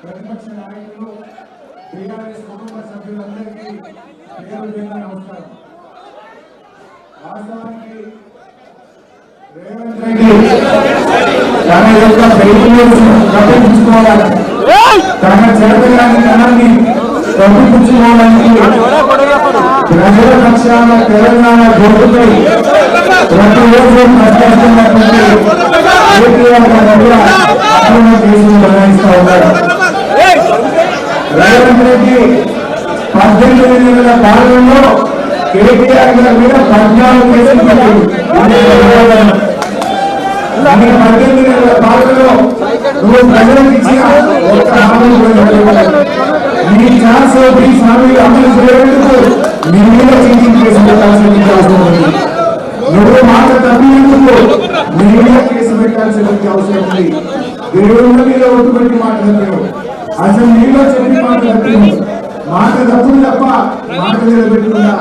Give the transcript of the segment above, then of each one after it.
ప్రతిపక్ష నాయకులు టీఆర్ఎస్ కుటుంబ సభ్యులందరికీ పేరు పేరున నమస్కారం. వాస్తవానికి రేవంత్ రెడ్డి తన యొక్క ఫెయిల్యూర్స్ తన చేతగాని తనాన్ని కప్పించుకోవడానికి ప్రజల పక్షాన తెలంగాణ గొప్పపై ప్రతిరోజు ప్రశ్నిస్తున్నటువంటి కేటీఆర్ గారి దగ్గర అక్రమ కేసులు బనాయిస్తా ఉన్నారు. రేవంత్ రెడ్డి పద్దెనిమిది వందల పాలనలో కేటీఆర్ గారి మీద పద్నాలుగు కేసులు పెట్టారు పద్దెనిమిది వందల పాలనలో నువ్వు ప్రజలకు ఇచ్చిన ఒక్క హామీ నీ ఛాన్స్ ఈ స్వామి అమలు చేయడానికి నీ మీద చీటింగ్ కేసు పెట్టాల్సిన అవసరం ఉంది నువ్వు మాట తప్పినందుకు నీ మీద కేసు పెట్టాల్సిన అవసరం ఉంది దేవుళ్ళ మీద ఒట్టు మాట్లాడలేవు అసలు నీలో చెప్పి మాట తప్పావు మాట తప్పులు తప్ప మాట నిలబెట్టుకున్నా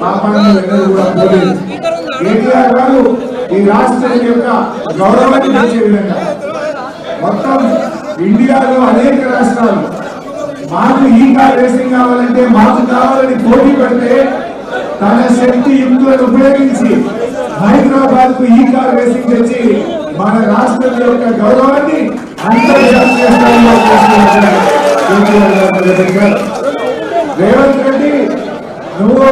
పాపాన్ని ఎన్నడూ కూడా పోలేదు. కేటీఆర్ గారు ఈ రాష్ట్రం యొక్క గౌరవాన్ని పెంచే విధంగా మొత్తం ఇండియాలో అనేక రాష్ట్రాలు మాకు ఈ కార్ రేసింగ్ కావాలంటే మాకు కావాలని పోటీ పడితే తన శక్తి యుక్తులను ఉపయోగించి హైదరాబాద్కు ఈ కార్ రేసింగ్ తెచ్చి మన రాష్ట్రం యొక్క గౌరవాన్ని అంతర్జాతీయ స్థాయిలో తీసుకెళ్ళారు. రేవంత్ రెడ్డి నువ్వు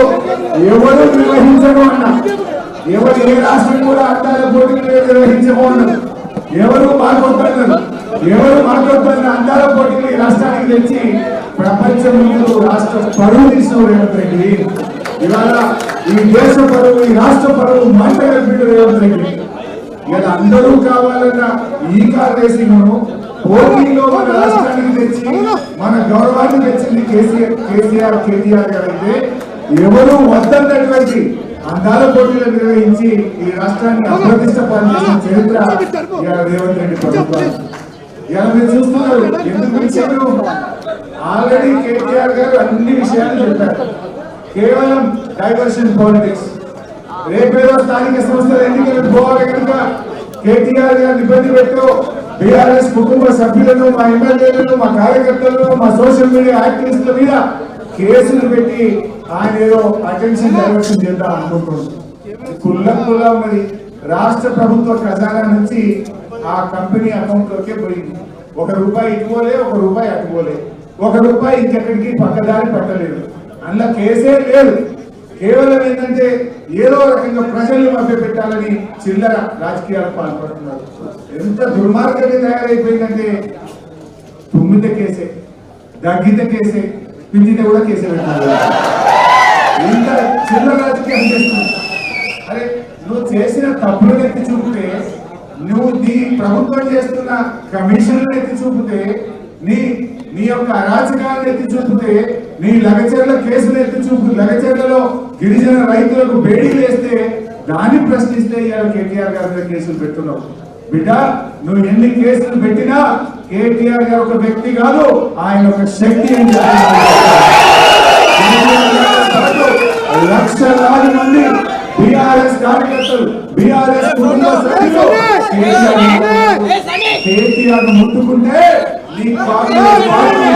ఎవరు నిర్వహించను అన్న ఎవరు ఏ రాష్ట్రం కూడా అద్దాల పోటీలు నిర్వహించము అన్నారు ఎవరు మాకొద్దన్నారు ఎవరు మాకొద్దన్న అందాల పోటీలు ఈ రాష్ట్రానికి తెచ్చి ప్రపంచం ముందు రాష్ట్ర పరువు తీసిన రేవంత్ రెడ్డి. ఇవాళ ఈ దేశ పరువు ఈ రాష్ట్ర పరువు మంట కలిపిన రేవంత్ రెడ్డి. ఇలా అందరూ కావాలన్న ఈ కార్ రేసింగ్ పోటీలో మన రాష్ట్రానికి తెచ్చి మన గౌరవాన్ని తెచ్చింది కేసీఆర్ కేసీఆర్ కేటీఆర్ గారు అయితే ఎవరు వద్దన్నటువంటి అందాల పోటీలు నిర్వహించి ఈ రాష్ట్రాన్ని అప్రతిష్ట పనిచేసిన చరిత్ర ఇవాళ రేవంత్ రెడ్డి ప్రభుత్వం ఇలా మీరు చూస్తున్నారు ఎందుకు ఇచ్చారు ఆల్రెడీ కేటీఆర్ గారు అన్ని విషయాలు చెప్పారు. కేవలం డైవర్షన్ పాలిటిక్స్. రేపేదో స్థానిక సంస్థల ఎన్నికలు పోవాలి కనుక కేటీఆర్ గారిని ఇబ్బంది పెట్టు. బీఆర్ఎస్ కుటుంబ సభ్యులను మా ఎమ్మెల్యేలను మా కార్యకర్తలను మా సోషల్ మీడియా యాక్టివిస్టుల మీద కేసులు పెట్టి ఆయన ఏదో అటెన్షన్ డైవర్షన్ చేద్దాం అనుకుంటున్నాం. కుల్ల కుల్ల ఉన్నది రాష్ట్ర ప్రభుత్వ ఖజానా నుంచి ఆ కంపెనీ అకౌంట్ లోకే పోయింది. ఒక రూపాయి ఇటుపోలే ఒక రూపాయి అటుకోలే ఒక రూపాయి ఇంకెక్కడికి పక్కదారి పట్టలేదు. అందులో కేసే లేదు. కేవలం ఏంటంటే ఏదో రకంగా ప్రజల్ని మభ్య పెట్టాలని చిల్లర రాజకీయాలు పాల్పడుతున్నారు. ఎంత దుర్మార్గంగా తయారైపోయిందంటే తుమ్మిత కేసే దగ్గిత కేసే పిండితే కూడా కేసే పెట్టాలి. ఇంత చిల్లర రాజకీయం చేస్తుంది అరే నువ్వు చేసిన తప్పులను ఎత్తి చూపితే నువ్వు నీ ప్రభుత్వం చేస్తున్న కమిషన్లను ఎత్తి చూపితే నీ నీ యొక్క అరాచకాలను ఎత్తి చూపితే నీ లగచర్ల కేసులు ఎత్తి చూపు లగచర్లలో గిరిజన రైతులకు బేడీలు వేస్తే దాన్ని ప్రశ్నిస్తే ఇవాళ కేటీఆర్ గారి మీద కేసులు పెట్టున్నావు బిడ్డ నువ్వు ఎన్ని కేసులు పెట్టినా కేటీఆర్ గారు ఒక వ్యక్తి కాదు ఆయన ఒక శక్తి అని చెప్పి లక్షలాది మంది బీఆర్ఎస్ కార్యకర్తలు బీఆర్ఎస్ కుటుంబ సభ్యులు కేటీఆర్ ముట్టుకుంటే నీ కాంగ్రెస్ పార్టీ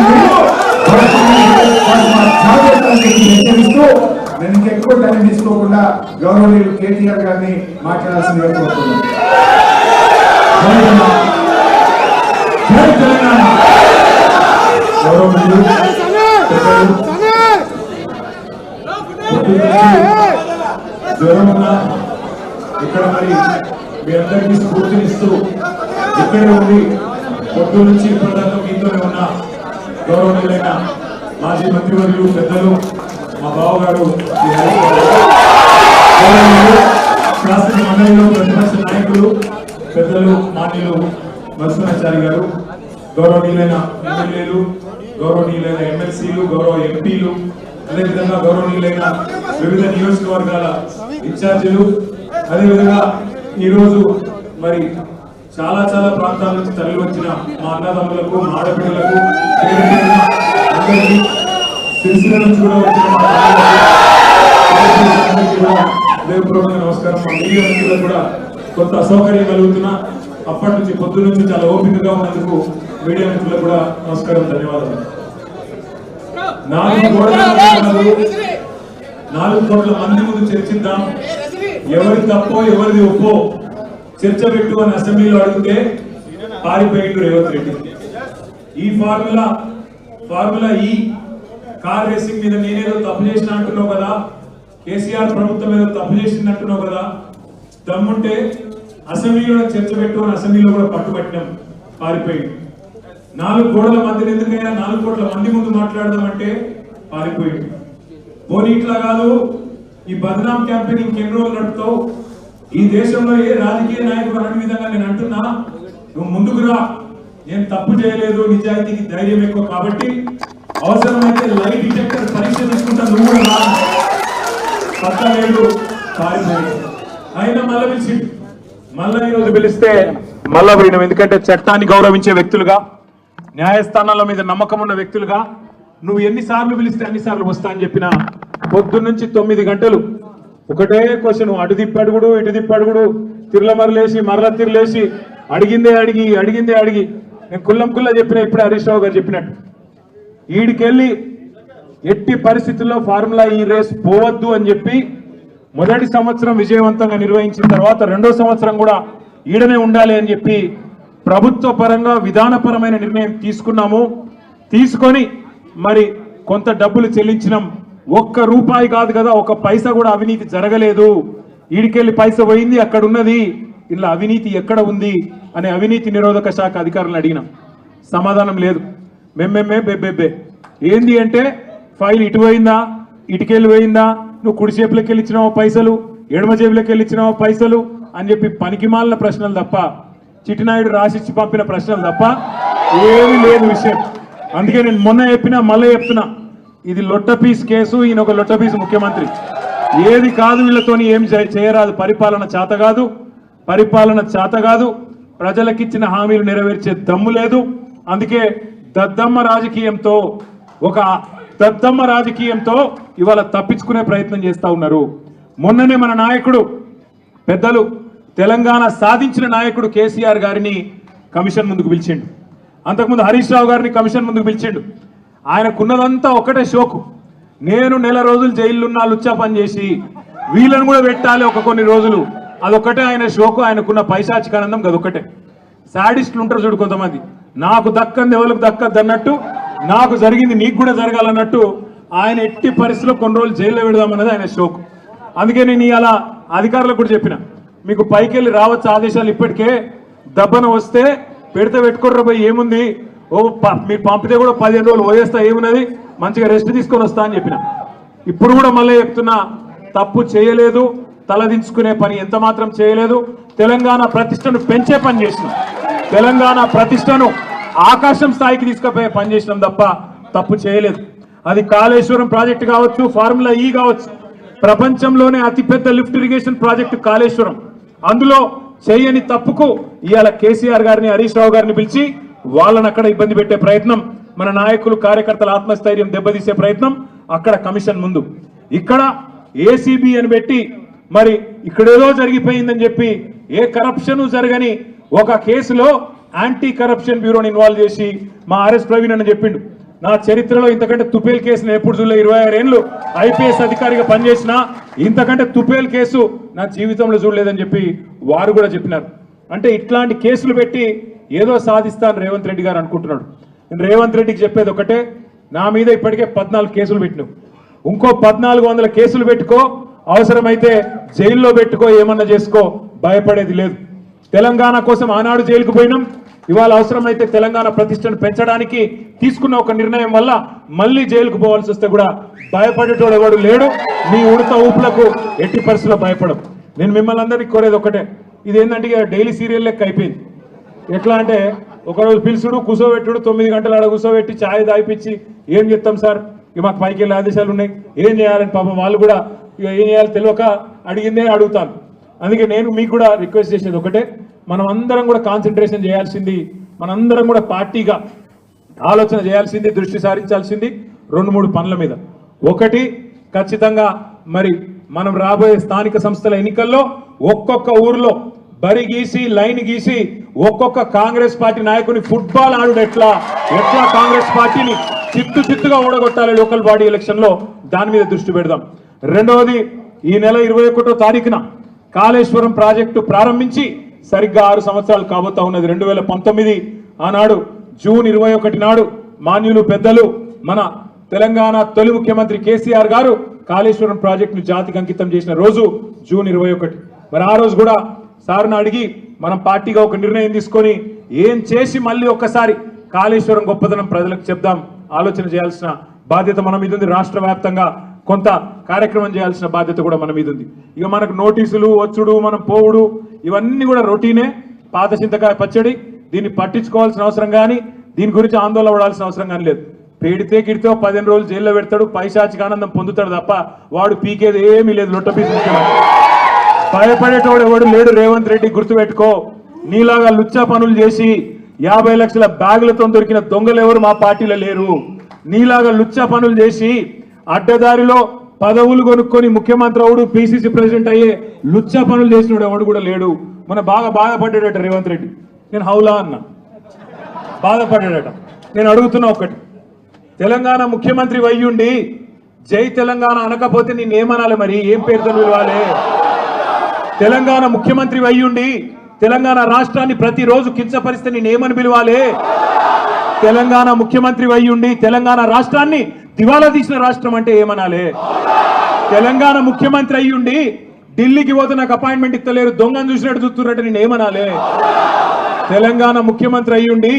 హెచ్చరిస్తూ నేను ఇంకా ఎక్కువ టైం తీసుకోకుండా గౌరవనీయులు కేటీఆర్ గారిని మాట్లాడాల్సిందిగా కోరుతున్నాను. ఇక్కడ మరి మీ అందరికీ స్ఫూర్తినిస్తూ ఇక్కడే ఉండి పొద్దు నుంచి ఇప్పటిదాకా మీతోనే ఉన్న గౌరవనీయులైన మాజీ మంత్రివర్యులు పెద్దలు మా బావగారు శ్రీ శాసన మండలిలో ప్రతిపక్ష నాయకులు పెద్దలు మాన్యులు నరసింహాచారి గారు గౌరవనీయులైన ఎమ్మెల్యేలు గౌరవనీయులైన ఎమ్మెల్సీలు గౌరవ ఎంపీలు అదేవిధంగా గౌరవనీయులైన వివిధ నియోజకవర్గాల ఇన్ఛార్జీలు. అదేవిధంగా ఈరోజు మరి చాలా చాలా ప్రాంతాల నుంచి తరలి వచ్చిన మా అన్నదమ్ములకు మా ఆడపిల్లలకు అందరికీ సిరిసిల్ల నుంచి కూడా హృదయపూర్వక నమస్కారం మీడియా కూడా కొంత అసౌకర్యం కలుగుతున్నా అప్పటి నుంచి పొద్దు నుంచి చాలా ఓపికగా ఉన్నందుకు మీడియా మిత్రులకు కూడా నమస్కారం ధన్యవాదాలు నాలుగు కోట్ల నాలుగు కోట్ల మంది ముందు చర్చిద్దాం ఎవరి తప్పో ఎవరిది ఒప్పో చర్చ పెట్టు అని అసెంబ్లీలో అడిగితే పారిపోయిండు Revanth Reddy E formula formula E car racing మీద నేనేదో తప్పు చేసిన అంటున్నావు కదా? కేసీఆర్ ప్రభుత్వం ఏదో తప్పు చేసింది అంటున్నావు కదా? దమ్ముంటే అసెంబ్లీలో చర్చ పెట్టు అని అసెంబ్లీలో కూడా పట్టుబట్టినాం. పారిపోయింది. నాలుగు కోట్ల మందిని ఎందుకైనా నాలుగు కోట్ల మంది ముందు మాట్లాడదాం అంటే పారిపోయింది. పోనీ ఇట్లా కాదు ఈ బదనాం క్యాంపెయిన్ ఇంకెన్ని రోజులు నడుపుతావు? ఈ దేశంలో ఏ రాజకీయ నాయకుడు అనే విధంగా నేను అంటున్నా? నువ్వు ముందుకు రా. నేను తప్పు చేయలేదు నిజాయితీకి ధైర్యం ఎక్కువ కాబట్టి అవసరమైతే లైట్ డిటెక్టర్ పరీక్ష తీసుకుంటా నువ్వు కూడా రా. అయినా మళ్ళీ మళ్ళా ఈరోజు పిలిస్తే మళ్ళా పోయినాం ఎందుకంటే చట్టాన్ని గౌరవించే వ్యక్తులుగా న్యాయస్థానాల మీద నమ్మకం ఉన్న వ్యక్తులుగా నువ్వు ఎన్నిసార్లు పిలిస్తే అన్నిసార్లు వస్తా అని చెప్పిన పొద్దున్నుంచి తొమ్మిది గంటలు ఒకటే క్వశ్చన్ అటు తిప్పడుగుడు ఇటు తిప్పడుగుడు తిరుల మరలేసి మరల తిరలేసి అడిగిందే అడిగి అడిగిందే అడిగి. నేను కుల్లం కుల్ల చెప్పిన ఇప్పుడే హరీష్ రావు గారు చెప్పినట్టు. ఈడికెళ్ళి ఎట్టి పరిస్థితుల్లో ఫార్ములా ఈ రేస్ పోవద్దు అని చెప్పి మొదటి సంవత్సరం విజయవంతంగా నిర్వహించిన తర్వాత రెండో సంవత్సరం కూడా ఈడనే ఉండాలి అని చెప్పి ప్రభుత్వ పరంగా విధానపరమైన నిర్ణయం తీసుకున్నాము. తీసుకొని మరి కొంత డబ్బులు చెల్లించినాం. ఒక్క రూపాయి కాదు కదా ఒక పైసా కూడా అవినీతి జరగలేదు. ఈడికెళ్ళి పైస పోయింది అక్కడ ఉన్నది ఇలా అవినీతి ఎక్కడ ఉంది అనే అవినీతి నిరోధక శాఖ అధికారులను అడిగినాం. సమాధానం లేదు. మెమ్మెమ్మే బెబ్బెబ్బే ఏంది అంటే ఫైల్ ఇటు పోయిందా? ఇటుకెళ్ళి పోయిందా? నువ్వు కుడి చేపులకి వెళ్ళి ఇచ్చినావా పైసలు? ఎడమ చేపులకి వెళ్ళి ఇచ్చినావా పైసలు? అని చెప్పి పనికిమాలిన ప్రశ్నలు తప్ప చిట్టినాయుడు రాసిచ్చి పంపిన ప్రశ్నలు తప్ప ఏమీ లేదు విషయం. అందుకే నేను మొన్న చెప్పినా మళ్ళీ చెప్తున్నా. ఇది లొట్టపీస్ కేసు ఈయన ఒక లొట్టపీస్ ముఖ్యమంత్రి. ఏది కాదు వీళ్ళతోని ఏం చేయరాదు. పరిపాలన చేత కాదు. పరిపాలన చేత కాదు. ప్రజలకిచ్చిన హామీలు నెరవేర్చే దమ్ము లేదు. అందుకే దద్దమ్మ రాజకీయంతో ఒక దద్దమ్మ రాజకీయంతో ఇవాళ తప్పించుకునే ప్రయత్నం చేస్తూ ఉన్నారు. మొన్ననే మన నాయకుడు పెద్దలు తెలంగాణ సాధించిన నాయకుడు కేసీఆర్ గారిని కమిషన్ ముందుకు పిలిచిండు. అంతకుముందు హరీష్ రావు గారిని కమిషన్ ముందుకు పిలిచిండు. ఆయనకున్నదంతా ఒకటే షోకు. నేను నెల రోజులు జైలున్నా లుచ్చా పని చేసి వీళ్ళని కూడా పెట్టాలి ఒక కొన్ని రోజులు. అదొక్కటే ఆయన షోకు ఆయనకున్న పైశాచికానందం అదొక్కటే. శాడిస్టులు ఉంటారు చూడు కొంతమంది. నాకు దక్కంది ఎవరికి దక్కద్దు అన్నట్టు నాకు జరిగింది నీకు కూడా జరగాలన్నట్టు ఆయన ఎట్టి పరిస్థితిలో కొన్ని రోజులు జైల్లో పెడదామన్నది ఆయన షోక్. అందుకే నేను ఇలా అధికారులకు కూడా చెప్పిన మీకు పైకి వెళ్ళి రావచ్చు ఆదేశాలు ఇప్పటికే? దబ్బన వస్తే పెడితే పెట్టుకోర్ర పోయి ఏముంది? ఓ ప- మీరు పంపితే కూడా పదిహేను రోజులు పోయేస్తా ఏమున్నది? మంచిగా రెస్ట్ తీసుకొని వస్తా అని చెప్పిన. ఇప్పుడు కూడా మళ్ళీ చెప్తున్నా తప్పు చేయలేదు తలదించుకునే పని ఎంత మాత్రం చేయలేదు తెలంగాణ ప్రతిష్టను పెంచే పని చేసినాం. తెలంగాణ ప్రతిష్టను ఆకాశం స్థాయికి తీసుకుపోయే పని చేసినాం తప్ప తప్పు చేయలేదు. అది కాళేశ్వరం ప్రాజెక్టు కావచ్చు ఫార్ములా ఈ కావచ్చు. ప్రపంచంలోనే అతిపెద్ద లిఫ్ట్ ఇరిగేషన్ ప్రాజెక్టు కాళేశ్వరం. అందులో చేయని తప్పుకు ఇవాళ కేసీఆర్ గారిని హరీష్ రావు గారిని పిలిచి వాళ్ళని అక్కడ ఇబ్బంది పెట్టే ప్రయత్నం మన నాయకులు కార్యకర్తల ఆత్మస్థైర్యం దెబ్బతీసే ప్రయత్నం అక్కడ కమిషన్ ముందు. ఇక్కడ ఏసీబీ అని పెట్టి మరి ఇక్కడేదో జరిగిపోయిందని చెప్పి ఏ కరప్షన్ జరగని ఒక కేసులో యాంటీ కరప్షన్ బ్యూరోని ఇన్వాల్వ్ చేసి మా ఆర్ఎస్ ప్రవీణ్ అని చెప్పిండు. నా చరిత్రలో ఇంతకంటే తుపేల్ కేసు నేను ఎప్పుడు చూడలే. ఇరవై ఆరు ఏళ్ళు ఐపీఎస్ అధికారిగా పనిచేసిన ఇంతకంటే తుపేల్ కేసు నా జీవితంలో చూడలేదని చెప్పి వారు కూడా చెప్పినారు. అంటే ఇట్లాంటి కేసులు పెట్టి ఏదో సాధిస్తాను రేవంత్ రెడ్డి గారు అనుకుంటున్నాడు. నేను రేవంత్ రెడ్డికి చెప్పేది ఒకటే నా మీద ఇప్పటికే పద్నాలుగు కేసులు పెట్టినావు. ఇంకో పద్నాలుగు వందల కేసులు పెట్టుకో అవసరమైతే జైల్లో పెట్టుకో ఏమన్నా చేసుకో భయపడేది లేదు. తెలంగాణ కోసం ఆనాడు జైలుకు పోయినాం. ఇవాళ అవసరమైతే తెలంగాణ ప్రతిష్టను పెంచడానికి తీసుకున్న ఒక నిర్ణయం వల్ల మళ్ళీ జైలుకు పోవాల్సి వస్తే కూడా భయపడేటోడు ఎవడు లేడు. మీ ఉడత ఊపులకు ఎట్టి పరిస్థితుల్లో భయపడం నేను మిమ్మల్ని అందరినీ కోరేది ఒకటే. ఇది ఏంటంటే ఇక డైలీ సీరియల్ లెక్క అయిపోయింది. ఎట్లా అంటే ఒకరోజు పిలుచుడు కూసోబెట్టుడు తొమ్మిది గంటలు ఆడ కూసోబెట్టి ఛాయ్ దాయిపించి ఏం చెప్తాం సార్? ఇక మాకు పైకి వెళ్ళే ఆదేశాలు ఉన్నాయి. ఏం చేయాలని పాపం వాళ్ళు కూడా ఇక ఏం చేయాలి తెలియక అడిగిందే అడుగుతాను. అందుకే నేను మీకు కూడా రిక్వెస్ట్ చేసేది ఒకటే. మనం అందరం కూడా కాన్సన్ట్రేషన్ చేయాల్సింది మనందరం కూడా పార్టీగా ఆలోచన చేయాల్సింది దృష్టి సారించాల్సింది రెండు మూడు పనుల మీద. ఒకటి ఖచ్చితంగా మరి మనం రాబోయే స్థానిక సంస్థల ఎన్నికల్లో ఒక్కొక్క ఊర్లో బరి గీసి లైన్ గీసి ఒక్కొక్క కాంగ్రెస్ పార్టీ నాయకుని ఫుట్బాల్ ఆడు ఎట్లా? ఎట్లా కాంగ్రెస్ పార్టీని చిత్తు చిత్తుగా ఓడగొట్టాలి లోకల్ బాడీ ఎలక్షన్లో? దాని మీద దృష్టి పెడదాం. రెండవది ఈ నెల ఇరవై ఒకటో తారీఖున కాళేశ్వరం ప్రాజెక్టు ప్రారంభించి సరిగ్గా ఆరు సంవత్సరాలు కాబోతా ఉన్నది. రెండు వేల పంతొమ్మిది ఆనాడు జూన్ ఇరవై ఒకటి నాడు మాన్యులు పెద్దలు మన తెలంగాణ తొలి ముఖ్యమంత్రి కేసీఆర్ గారు కాళేశ్వరం ప్రాజెక్టును జాతికి అంకితం చేసిన రోజు జూన్ ఇరవై ఒకటి. మరి ఆ రోజు కూడా సార్ను అడిగి మనం పార్టీగా ఒక నిర్ణయం తీసుకొని ఏం చేసి మళ్ళీ ఒక్కసారి కాళేశ్వరం గొప్పదనం ప్రజలకు చెప్దాం ఆలోచన చేయాల్సిన బాధ్యత మన మీద ఉంది. రాష్ట్ర వ్యాప్తంగా కొంత కార్యక్రమం చేయాల్సిన బాధ్యత కూడా మన మీద ఉంది. ఇక మనకు నోటీసులు వచ్చుడు మనం పోవుడు ఇవన్నీ కూడా రొటీనే పాత చింతకాయ పచ్చడి దీన్ని పట్టించుకోవాల్సిన అవసరం కానీ దీని గురించి ఆందోళన పడాల్సిన అవసరం కానీ లేదు. పెడితే గిడితే పదిహేను రోజులు జైల్లో పెడతాడు పైశాచిక ఆనందం పొందుతాడు తప్ప వాడు పీకేది ఏమీ లేదు లొట్ట భయపడేటోడు ఎవడు లేడు రేవంత్ రెడ్డి గుర్తుపెట్టుకో. నీలాగా లుచ్చా పనులు చేసి యాభై లక్షల బ్యాగులతో దొరికిన దొంగలు ఎవరు మా పార్టీలో లేరు. నీలాగా లుచ్చా పనులు చేసి అడ్డదారిలో పదవులు కొనుక్కొని ముఖ్యమంత్రి అవుడు పిసిసి ప్రెసిడెంట్ అయ్యే లుచ్చ పనులు చేసినాడు ఎవడు కూడా లేడు. మన బాగా బాధపడ్డాడట రేవంత్ రెడ్డి. నేను హౌలా అన్నా. బాధపడ్డాడట. నేను అడుగుతున్నా ఒకటి. తెలంగాణ ముఖ్యమంత్రి వయ్యుండి జై తెలంగాణ అనకపోతే నేను ఏమనాలి మరి? ఏం పేరుతో పిలవాలి? తెలంగాణ ముఖ్యమంత్రి వయ్యుండి తెలంగాణ రాష్ట్రాన్ని ప్రతిరోజు కించపరిస్తే నేను ఏమని పిలవాలి? తెలంగాణ ముఖ్యమంత్రి వయ్యుండి తెలంగాణ రాష్ట్రాన్ని దివాలా తీసిన రాష్ట్రం అంటే ఏమనాలే? తెలంగాణ ముఖ్యమంత్రి అయ్యుండి ఢిల్లీకి పోతే నాకు అపాయింట్మెంట్ ఇస్తలేరు దొంగను చూసినట్టు చూస్తున్నట్టు నేను ఏమనాలే? తెలంగాణ ముఖ్యమంత్రి అయ్యుండి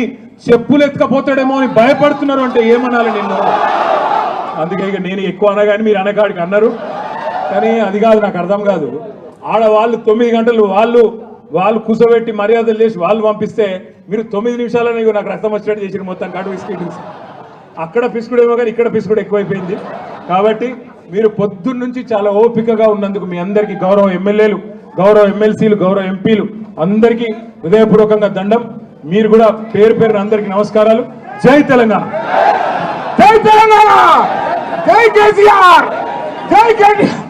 చెప్పులు ఎత్తుకపోతాడేమో అని భయపడుతున్నారు అంటే ఏమనాలి నిన్ను? అందుకే ఇక నేను ఎక్కువ అనగాని మీరు అనగాడికి అన్నారు. కానీ అది కాదు నాకు అర్థం కాదు. ఆడవాళ్ళు తొమ్మిది గంటలు వాళ్ళు వాళ్ళు కూసోబెట్టి మర్యాదలు చేసి వాళ్ళు పంపిస్తే మీరు తొమ్మిది నిమిషాలని ఇగో నాకు రక్తం వచ్చినట్టు చేసిన మొత్తం కడు విస్కీ అక్కడ పిసుకుడేమో కానీ ఇక్కడ పిసుకుడు ఎక్కువైపోయింది. కాబట్టి మీరు పొద్దున్న నుంచి చాలా ఓపికగా ఉన్నందుకు మీ అందరికీ గౌరవ ఎమ్మెల్యేలు గౌరవ ఎమ్మెల్సీలు గౌరవ ఎంపీలు అందరికీ హృదయపూర్వకంగా దండం. మీరు కూడా పేరు పేరున అందరికీ నమస్కారాలు. జై తెలంగాణ! జై తెలంగాణ! జై కేసీఆర్! జై కేటీఆర్